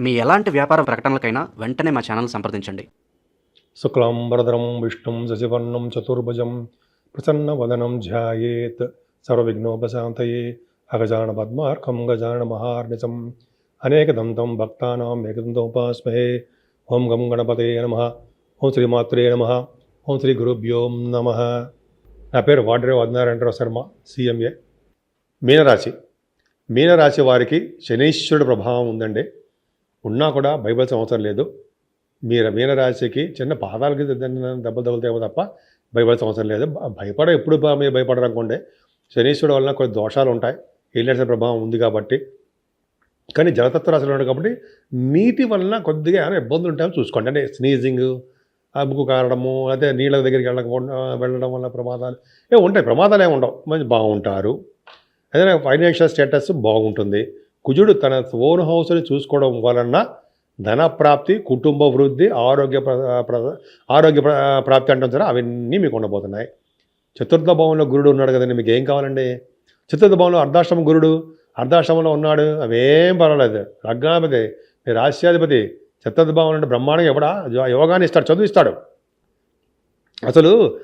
మీ ఎలాంటి వ్యాపార ప్రకటనలకైనా వెంటనే మా ఛానల్ సంప్రదించండి. శుక్లాంబరధరం విష్ణుం శశివర్ణం చతుర్భుజం ప్రసన్న వదనం ధ్యాయేత్ సర్వవిఘ్నోపశాంతయే అగజాన పద్మార్కం గజాన మహార్నిశం అనేకదంతం భక్తానాం ఏకదంతోపాస్మహే ఓం గం గణపతే నమ ఓం శ్రీమాత్రే నమ ఓం శ్రీ గురుభ్యోం నమ. నా పేరు వాడ్రే వదనారాయణరావు శర్మ సీఎంఏ. మీనరాశి. మీనరాశి వారికి శనీశ్వరుడు ప్రభావం ఉందండి. ఉన్నా కూడా భయపడాల్సిన అవసరం లేదు. మీరు మీనరాశికి చిన్న పాదాలకి దెబ్బలు తగులుతాయో తప్ప భయపడాల్సిన అవసరం లేదు. భయపడ ఎప్పుడు బా- మీరు భయపడరు అనుకోండి. శనీశ్వరుడు వలన కొన్ని దోషాలు ఉంటాయి. ఏలినట్ల ప్రభావం ఉంది కాబట్టి. కానీ జలతత్వ రాశిలో ఉన్నాడు కాబట్టి నీటి వలన కొద్దిగా ఏమైనా ఇబ్బందులు ఉంటాయో చూసుకోండి. అంటే స్నీజింగ్ అబ్బుకు కారడము అదే నీళ్ళ దగ్గరికి వెళ్ళకపోవడం వెళ్ళడం వల్ల ప్రమాదాలు ఏ ఉంటాయి. ప్రమాదాలు ఏమి ఉండవు. మంచి బాగుంటారు. అదే ఫైనాన్షియల్ స్టేటస్ బాగుంటుంది. కుజుడు తన ఓన్ హౌస్ని చూసుకోవడం వలన ధనప్రాప్తి కుటుంబ వృద్ధి ఆరోగ్య ప్ర- ప్ర- ఆరోగ్య ప్రాప్తి అంటాం సరే అవన్నీ మీకు ఉండబోతున్నాయి. చతుర్థ భవనంలో గురుడు ఉన్నాడు కదండి మీకు ఏం కావాలండి? చతుర్థ భవనంలో అర్ధాశ్రమ గురుడు అర్ధాశ్రమంలో ఉన్నాడు అవేం పర్వాలేదు. లగ్నాధిపతి మీ రాశ్యాధిపతి చతుర్థ భవనం అంటే బ్రహ్మాండంగా ఎవడా? యోగాన్ని ఇస్తాడు చదువుస్తాడు అసలు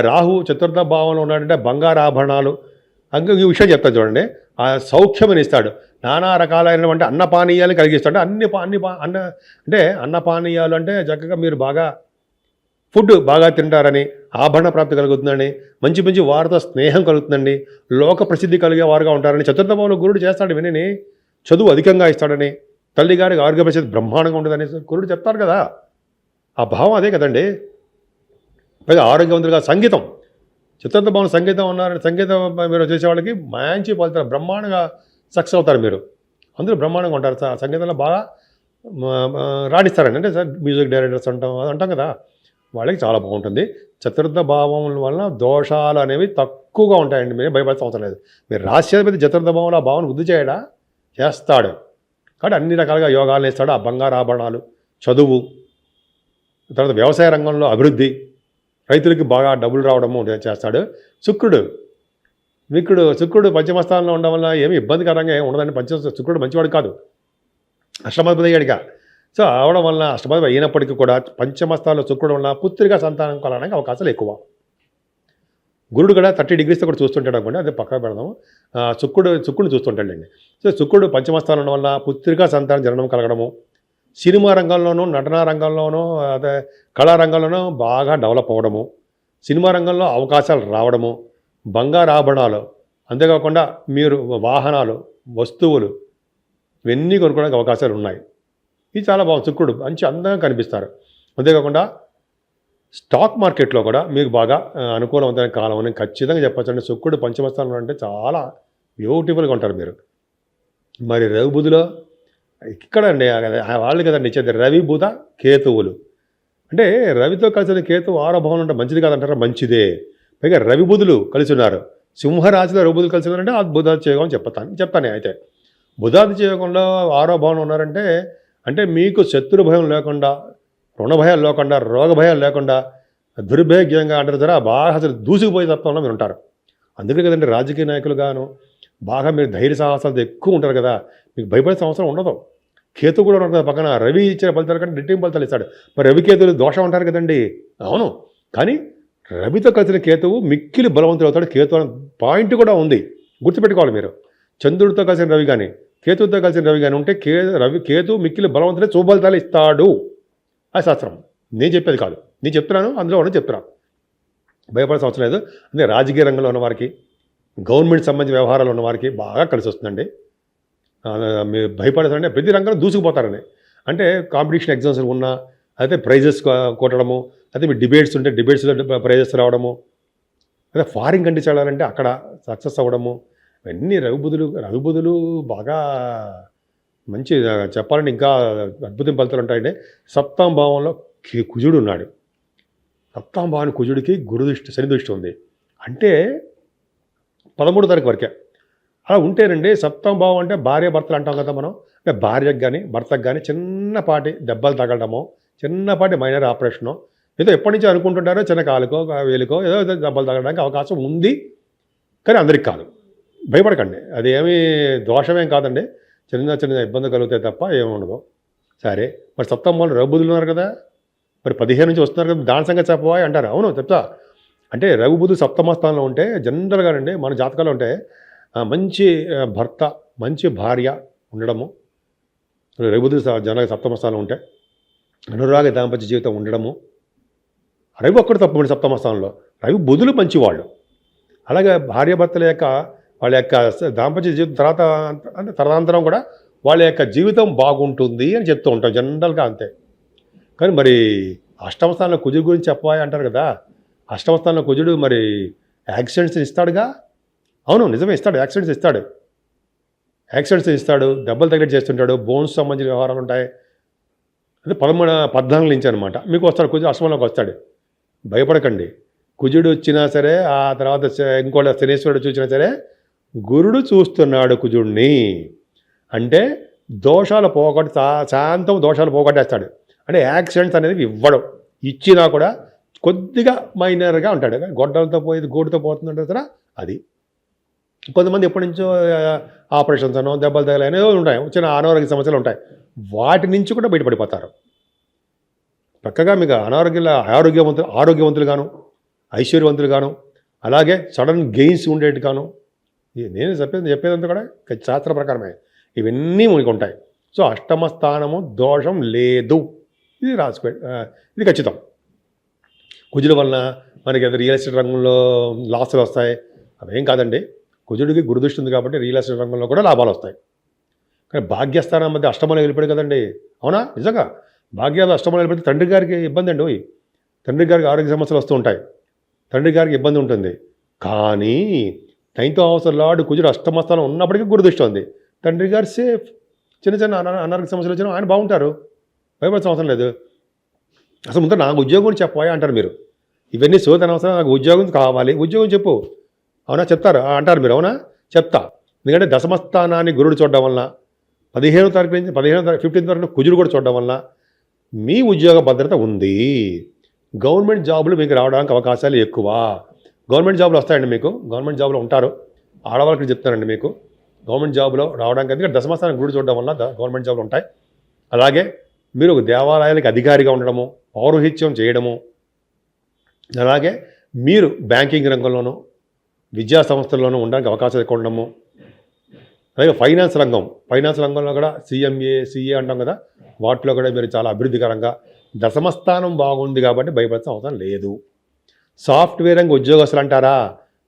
రాహు చతుర్థ భావంలో ఉన్నాడంటే బంగారు ఆభరణాలు అంక ఈ విషయం చెప్తాను చూడండి. ఆ సౌఖ్యమని ఇస్తాడు. నానా రకాలైనటువంటి అన్నపానీయాలు కలిగిస్తాడు. అన్ని అన్ని పా- అన్న అంటే అన్నపానీయాలు అంటే చక్కగా మీరు బాగా ఫుడ్ బాగా తింటారని ఆభరణ ప్రాప్తి కలుగుతుందని మంచి మంచి వారితో స్నేహం కలుగుతుందండి. లోక ప్రసిద్ధి కలిగే వారుగా ఉంటారని చతుర్థభావంలో గురుడు చేస్తాడు వినని. చదువు అధికంగా ఇస్తాడని. తల్లి గారికి ఆరోగ్య పరిస్థితి బ్రహ్మాండంగా ఉంటుందని గురుడు చెప్తారు కదా. ఆ భావం అదే కదండి. పైగా ఆరోగ్యవంతులుగా సంగీతం. చతుర్థ భవన సంగీతం ఉన్నారని సంగీతం మీరు చేసే వాళ్ళకి మంచి ఫలితాలు బ్రహ్మాండంగా సక్సెస్ అవుతారు మీరు. అందరూ బ్రహ్మాండంగా ఉంటారు. సార్ సంగీతంలో బాగా రాణిస్తారండి. అంటే సార్ మ్యూజిక్ డైరెక్టర్స్ అంటాం అది అంటాం కదా. వాళ్ళకి చాలా బాగుంటుంది. చతుర్థ భావం వలన దోషాలు అనేవి తక్కువగా ఉంటాయండి. మీరు భయపడాల్సిన అవసరం లేదు. మీరు రాశ్యాధిపతి చతుర్థ భావంలో ఆ భావన వృద్ధి చేయడా? చేస్తాడు. కాబట్టి అన్ని రకాలుగా యోగాలు వేస్తాడు ఆ బంగారు ఆభరణాలు చదువు తర్వాత వ్యవసాయ రంగంలో అభివృద్ధి రైతులకు బాగా డబ్బులు రావడము చేస్తాడు. శుక్రుడు విక్రుడు శుక్రుడు పంచమస్థానంలో ఉండడం వల్ల ఏమి ఇబ్బందికరంగా ఏమి ఉండదండి. పంచ శుక్రుడు మంచివాడు కాదు. అష్టమాధిపతి అయ్యాడుగా సో అవడం వల్ల అష్టమాధిపతి అయినప్పటికీ కూడా పంచమస్థానంలో శుక్రుడు ఉన్న పుత్రిక సంతానం కలగడానికి అవకాశాలు ఎక్కువ. గురుడు కూడా థర్టీ డిగ్రీస్తో కూడా చూస్తుంటాడు అనుకోండి. అదే పక్కన పెడదాము. శుక్రుడు శుక్రుడు చూస్తుంటాడండి సో శుక్రుడు పంచమస్థానం ఉండడం వల్ల పుత్రికా సంతానం జననం కలగడము సినిమా రంగంలోనూ నటనా రంగంలోనూ అదే కళారంగంలోనూ బాగా డెవలప్ అవ్వడము సినిమా రంగంలో అవకాశాలు రావడము బంగారు ఆభరణాలు అంతేకాకుండా మీరు వాహనాలు వస్తువులు ఇవన్నీ కొనుక్కోవడానికి అవకాశాలు ఉన్నాయి. ఇది చాలా బాగుంది. శుక్రుడు మంచి అందంగా కనిపిస్తారు. అంతేకాకుండా స్టాక్ మార్కెట్లో కూడా మీకు బాగా అనుకూలమైన అనుకూలవంతమైన కాలం అని ఖచ్చితంగా చెప్పచ్చు అంటే శుక్రుడు పంచమస్థానంలో అంటే చాలా బ్యూటిఫుల్గా ఉంటారు మీరు. మరి రేవు బుధులో ఇక్కడ అండి వాళ్ళు కదండి ఇచ్చేది రవి బుధ కేతువులు. అంటే రవితో కలిసిన కేతువు ఆరో భవనం అంటే మంచిది కాదంటారా? మంచిదే. పైగా రవి బుధులు కలిసి ఉన్నారు. సింహరాశిలో రవి బుధులు కలిసి ఉన్నారంటే ఆ బుధాదిత్యయోగం చెప్తాను చెప్తాను అయితే. బుధాదిత్యయోగంలో చేయకుండా ఆరో భవనం ఉన్నారంటే అంటే మీకు శత్రు భయం లేకుండా రుణభయాలు లేకుండా రోగ భయాలు లేకుండా దుర్భేగ్యంగా అంటారు సరే బాగా అసలు దూసుకుపోయే తత్వంలో మీరు ఉంటారు. అందుకే కదండి రాజకీయ నాయకులు గాను బాగా మీరు ధైర్య సాహసాలు ఎక్కువ ఉంటారు కదా మీకు భయపడే సంవత్సరం ఉండదు. కేతు కూడా ఉంటారు పక్కన. రవి ఇచ్చిన ఫలితాల కంటే రెట్టింపు ఫలితాలు ఇస్తాడు. మరి రవి కేతులు దోషం అంటారు కదండి. అవును. కానీ రవితో కలిసిన కేతువు మిక్కిలి బలవంతుడు అవుతాడు. కేతు అనే పాయింట్ కూడా ఉంది. గుర్తుపెట్టుకోవాలి మీరు. చంద్రుడితో కలిసిన రవి కానీ కేతువుతో కలిసిన రవి కానీ ఉంటే కే రవి కేతు మిక్కిలి బలవంతుడే చూబలితాలు ఇస్తాడు. అది శాస్త్రం. నేను చెప్పేది కాదు. నేను చెప్తున్నాను. అందులో ఉన్న చెప్తున్నాను భయపడాల్సిన అవసరం లేదు. అంటే రాజకీయ రంగంలో ఉన్న వారికి గవర్నమెంట్ సంబంధించిన వ్యవహారాలు ఉన్న వారికి బాగా కలిసి వస్తుందండి మీరు భయపడతారంటే ప్రతి రంగంలో దూసుకుపోతారని. అంటే కాంపిటీషన్ ఎగ్జామ్స్ ఉన్నా అయితే ప్రైజెస్ కొట్టడము అయితే మీ డిబేట్స్ ఉంటే డిబేట్స్లో ప్రైజెస్ రావడము అదే ఫారిన్ కంట్రీస్ వెళ్ళాలంటే అక్కడ సక్సెస్ అవ్వడము ఇవన్నీ రఘుబుధులు రఘుబుధులు బాగా మంచి చెప్పాలని చెప్పాలంటే ఇంకా అద్భుతం ఫలితాలు ఉంటాయండి. సప్తాం భావంలో కుజుడు ఉన్నాడు. సప్తాం భావాన్ని కుజుడికి గురుదృష్టి శని దృష్టి ఉంది. అంటే పదమూడు తారీఖు వరకే. అలా ఉంటేనండి సప్తమ భావం అంటే భార్య భర్తలు అంటాం కదా మనం. అంటే భార్యకు కానీ భర్తకు కానీ చిన్నపాటి దెబ్బలు తగలడము చిన్నపాటి మైనర్ ఆపరేషను. ఏదో ఎప్పటి నుంచి అనుకుంటుంటారో చిన్న కాలుకో వేలుకో ఏదో దెబ్బలు తగలడానికి అవకాశం ఉంది. కానీ అందరికి కాదు. భయపడకండి. అది ఏమీ దోషమేం కాదండి. చిన్న చిన్న ఇబ్బంది కలుగుతాయి తప్ప ఏముండదు సరే. మరి సప్తం వాళ్ళు రఘుబుధులు ఉన్నారు కదా. మరి పదిహేను నుంచి వస్తున్నారు కదా. దాని సంగతి చెప్పవా అంటారు? అవును చెప్తా. అంటే రఘుబుధు సప్తమ స్థానంలో ఉంటే జనరల్గా అండి మన జాతకాలు ఉంటే మంచి భర్త మంచి భార్య ఉండడము రఘుబుధుడు స- జనరల్గా సప్తమ స్థానంలో ఉంటే అనురాగ దాంపత్య జీవితం ఉండడము రవి ఒక్కడు తప్పమండి సప్తమ స్థానంలో. రవి బుధులు మంచివాళ్ళు. అలాగే భార్యాభర్తల యొక్క వాళ్ళ యొక్క దాంపత్య జీవితం తర్వాత అంటే తదనంతరం కూడా వాళ్ళ యొక్క జీవితం బాగుంటుంది అని చెప్తూ ఉంటాం. జనరల్గా అంతే. కానీ మరి అష్టమ స్థానంలో కుజుడు గురించి చెప్పాలి అంటారు కదా. అష్టమ స్థానంలో కుజుడు మరి యాక్సిడెంట్స్ ఇస్తాడుగా? అవును నిజమే ఇస్తాడు యాక్సిడెంట్స్ ఇస్తాడు. యాక్సిడెంట్స్ ఇస్తాడు డబ్బులు తగ్గట్టు చేస్తుంటాడు బోన్స్ సంబంధించిన వ్యవహారాలు ఉంటాయి. అంటే పదమూడు పద్నాలుగు నుంచి అనమాట మీకు వస్తాడు కుజుడు అష్టమంలోకి వస్తాడు. భయపడకండి. కుజుడు వచ్చినా సరే ఆ తర్వాత ఇంకోటి శనేశ్వరుడు చూసినా సరే గురుడు చూస్తున్నాడు కుజుడిని. అంటే దోషాలు పోగొట్టి శాంతం దోషాలు పోగొట్టేస్తాడు. అంటే యాక్సిడెంట్స్ అనేది ఇవ్వడం. ఇచ్చినా కూడా కొద్దిగా మైనర్గా ఉంటాడు. గొడ్డలతో పోయేది గూడుతో పోతుందంటే సరే అది. కొంతమంది ఎప్పటి నుంచో ఆపరేషన్స్ అనో దెబ్బలు తగలనో ఉంటాయి. చిన్న అనారోగ్య సమస్యలు ఉంటాయి. వాటి నుంచి కూడా బయటపడిపోతారు. చక్కగా మీకు అనారోగ్యాల ఆరోగ్యవంతులు ఆరోగ్యవంతులుగాను ఐశ్వర్యవంతులుగాను అలాగే సడన్ గెయిన్స్ ఉండేట్టుగాను గాను నేను చెప్పేది చెప్పేదంతా కూడా శాస్త్ర ప్రకారమే. ఇవన్నీ మనకు ఉంటాయి. సో అష్టమ స్థానము దోషం లేదు. ఇది రాసుకో ఇది ఖచ్చితం. కుజుల వలన మనకి రియల్ ఎస్టేట్ రంగంలో లాసులు వస్తాయి. అవేం కాదండి. కుజుడికి గురుదృష్టి ఉంది కాబట్టి రియల్ ఎస్టేట్ రంగంలో కూడా లాభాలు వస్తాయి. కానీ భాగ్యస్థానం మధ్య అష్టమంలో వెళ్ళిపోయాడు కదండి. అవునా? నిజంగా? భాగ్యాలు అష్టమంలో వెళ్ళిపోతే తండ్రి గారికి ఇబ్బంది అండి ఓయ్. తండ్రి గారికి ఆరోగ్య సమస్యలు వస్తూ ఉంటాయి. తండ్రి గారికి ఇబ్బంది ఉంటుంది. కానీ నైన్త్ హౌస్ లార్డ్ కుజుడు అష్టమస్థానం ఉన్నప్పటికీ గురుదృష్టి ఉంది. తండ్రి గారు సేఫ్ చిన్న చిన్న అనారోగ్య సమస్యలు వచ్చినా ఆయన బాగుంటారు. భయపడాల్సిన అవసరం లేదు. అసలు ముందు నాకు ఉద్యోగం గురించి చెప్పాయి అంటారు మీరు. ఇవన్నీ సోదన అవసరం నాకు ఉద్యోగం కావాలి. ఉద్యోగం చెప్పు. అవునా? చెప్తారు? అంటారు మీరు అవునా? చెప్తా. ఎందుకంటే దశమస్థానాన్ని గురుడు చూడడం వలన పదిహేనో తారీఖు నుంచి పదిహేను తారీఖు ఫిఫ్టీన్త్ వరకు కుజుడు కూడా చూడడం వలన మీ ఉద్యోగ భద్రత ఉంది. గవర్నమెంట్ జాబులు మీకు రావడానికి అవకాశాలు ఎక్కువ. గవర్నమెంట్ జాబులు వస్తాయండి మీకు. గవర్నమెంట్ జాబులు ఉంటారు. ఆడవాళ్ళకి చెప్తానండి మీకు. గవర్నమెంట్ జాబులో రావడానికి ఎందుకంటే దశమస్థానం గుడి చూడడం వల్ల గవర్నమెంట్ జాబులు ఉంటాయి. అలాగే మీరు ఒక దేవాలయాలకు అధికారిగా ఉండడము పౌరోహిత్యం చేయడము అలాగే మీరు బ్యాంకింగ్ రంగంలోనూ విద్యా సంస్థల్లోనూ ఉండడానికి అవకాశాలు ఎక్కువ అలాగే ఫైనాన్స్ రంగం ఫైనాన్స్ రంగంలో కూడా సీఎంఏ సీఏ అంటాం కదా వాటిలో కూడా మీరు చాలా అభివృద్ధికరంగా దశమస్థానం బాగుంది కాబట్టి భయపడాల్సిన అవసరం లేదు. సాఫ్ట్వేర్ రంగ ఉద్యోగస్తులు అంటారా?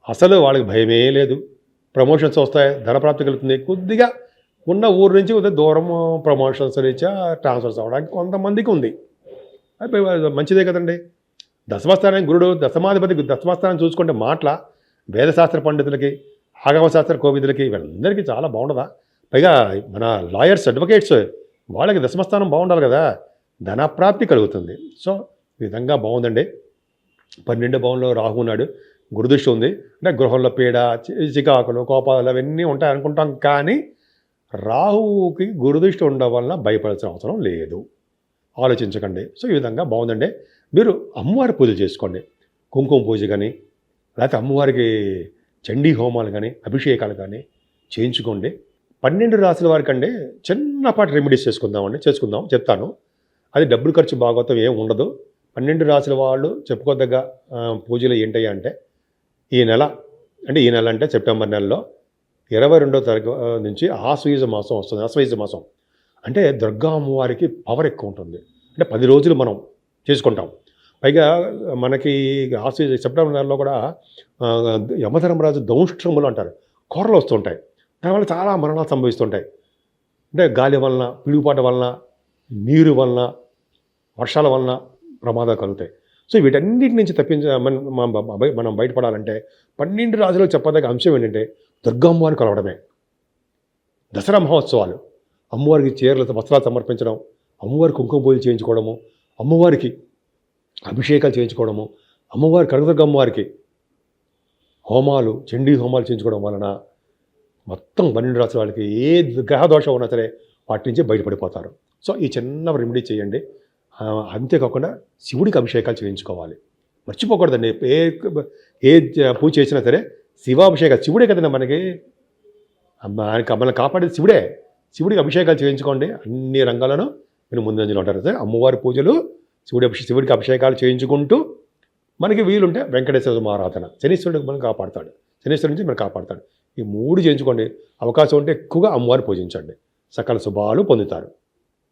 అసలు వాళ్ళకి భయమే లేదు. ప్రమోషన్స్ వస్తాయి ధనప్రాప్తి కలుగుతుంది. కొద్దిగా ఉన్న ఊరు నుంచి కొద్దిగా దూరం ప్రమోషన్స్ రీత్యా ట్రాన్స్ఫర్స్ అవ్వడానికి కొంతమందికి ఉంది. అది మంచిదే కదండి. దశమస్థానం గురుడు దశమాధిపతి దశమస్థానం చూసుకుంటే మాటల వేదశాస్త్ర పండితులకి ఆగమశాస్త్ర కోవిదులకి వీళ్ళందరికీ చాలా బాగుండదా? పైగా మన లాయర్స్ అడ్వకేట్స్ వాళ్ళకి దశమస్థానం బాగుండాలి కదా? ధనప్రాప్తి కలుగుతుంది. సో ఈ విధంగా బాగుందండి. పన్నెండు భవన్లో రాహు ఉన్నాడు గురుదృష్టి ఉంది. అంటే గృహంలో పీడ చికాకులు కోపాలు అవన్నీ ఉంటాయి అనుకుంటాం కానీ రాహువుకి గురుదృష్టి ఉండడం వలన భయపడాల్సిన అవసరం లేదు. ఆలోచించకండి. సో ఈ విధంగా బాగుందండి. మీరు అమ్మవారి పూజ చేసుకోండి. కుంకుమ పూజ కానీ లేకపోతే అమ్మవారికి చండీ హోమాలు కానీ అభిషేకాలు కానీ చేయించుకోండి. పన్నెండు రాసుల వారికి అండి చిన్నపాటి రెమెడీస్ చేసుకుందామండి చేసుకుందాం చెప్తాను. అది డబ్బులు ఖర్చు భాగవతం ఏం ఉండదు. పన్నెండు రాసుల వాళ్ళు చెప్పుకోదగ్గ పూజలు ఏంటయ్యా అంటే ఈ నెల అంటే ఈ నెల అంటే సెప్టెంబర్ నెలలో ఇరవై రెండో తారీఖు నుంచి ఆశ్వయుజ మాసం వస్తుంది ఆశ్వయుజ మాసం. అంటే దుర్గా అమ్మవారికి పవర్ ఎక్కువ ఉంటుంది. అంటే పది రోజులు మనం చేసుకుంటాం. పైగా మనకి ఆసి సెప్టెంబర్ నెలలో కూడా యమధర్మరాజు దౌష్ట్రములు అంటారు. కూరలు వస్తుంటాయి. దానివల్ల చాలా మరణాలు సంభవిస్తుంటాయి. అంటే గాలి వలన పిడుగుపాటు వలన నీరు వలన వర్షాల వలన ప్రమాదాలు కలుగుతాయి. సో వీటన్నిటి నుంచి తప్పించ మనం బయటపడాలంటే పన్నెండు రాజులకు చెప్పదగ్గ అంశం ఏంటంటే దుర్గమ్మవారిని కలవడమే. దసరా మహోత్సవాలు. అమ్మవారికి చీరలతో వస్త్రాలు సమర్పించడం అమ్మవారి కుంకుమ పూజలు చేయించుకోవడము అమ్మవారికి అభిషేకాలు చేయించుకోవడము అమ్మవారి కనకదుర్గ అమ్మవారికి హోమాలు చండీ హోమాలు చేయించుకోవడం వలన మొత్తం పన్నెండు రాసిన వాళ్ళకి ఏ గ్రహ దోషం ఉన్నా సరే వాటి నుంచి బయటపడిపోతారు. సో ఈ చిన్న రెమెడీ చేయండి. అంతేకాకుండా శివుడికి అభిషేకాలు చేయించుకోవాలి. మర్చిపోకూడదండి. ఏ ఏ పూజ చేసినా సరే శివాభిషేకాలు శివుడే కదండి మనకి. మనకి ఆయనకి మనల్ని కాపాడేది శివుడే. శివుడికి అభిషేకాలు చేయించుకోండి. అన్ని రంగాలను మీరు ముందంజలో ఉంటారు. సార్ అమ్మవారి పూజలు శివుడి శివుడికి అభిషేకాలు చేయించుకుంటూ మనకి వీలుంటే వెంకటేశ్వర ఆరాధన శనీశ్వరుడికి మనం కాపాడతాడు. శనీశ్వరుడి నుంచి మనం కాపాడతాడు. ఈ మూడు చేయించుకోండి. అవకాశం ఉంటే ఎక్కువగా అమ్మవారిని పూజించండి. సకల శుభాలు పొందుతారు.